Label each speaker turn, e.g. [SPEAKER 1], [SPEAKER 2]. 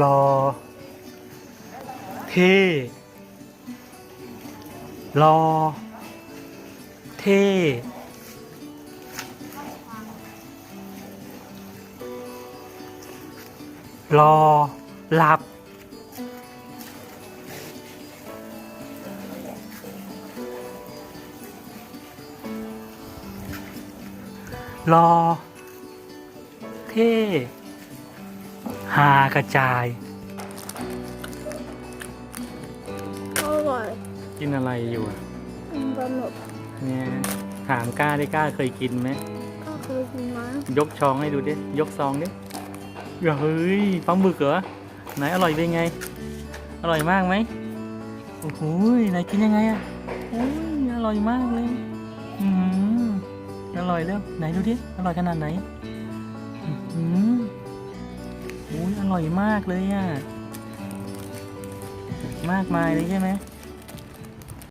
[SPEAKER 1] รอ เท่รอ เท่รอ หลับ รอ เท่ หากระจาย
[SPEAKER 2] อร่อย
[SPEAKER 1] กินอะไรอยู่อะ
[SPEAKER 2] กินปลาหมึก
[SPEAKER 1] เนี่ยถามกล้าได้กล้าเคยกินไหม
[SPEAKER 2] ก็เคยกินนะ
[SPEAKER 1] ยกช้องให้ดูดิ ยกซองดิอย่าเฮ้ยปลาหมึกเหรอ ไหนอร่อยเป็นไง อร่อยมากไหมโอ้โหไหนกินยังไงอะโอ้ยอร่อยมากเลย อืมอร่อยแล้วไหนดูดิ อร่อยขนาดไหน อืมโอ้ยอ ร่อยมากเลยอะมากมายเลยใช่ไหม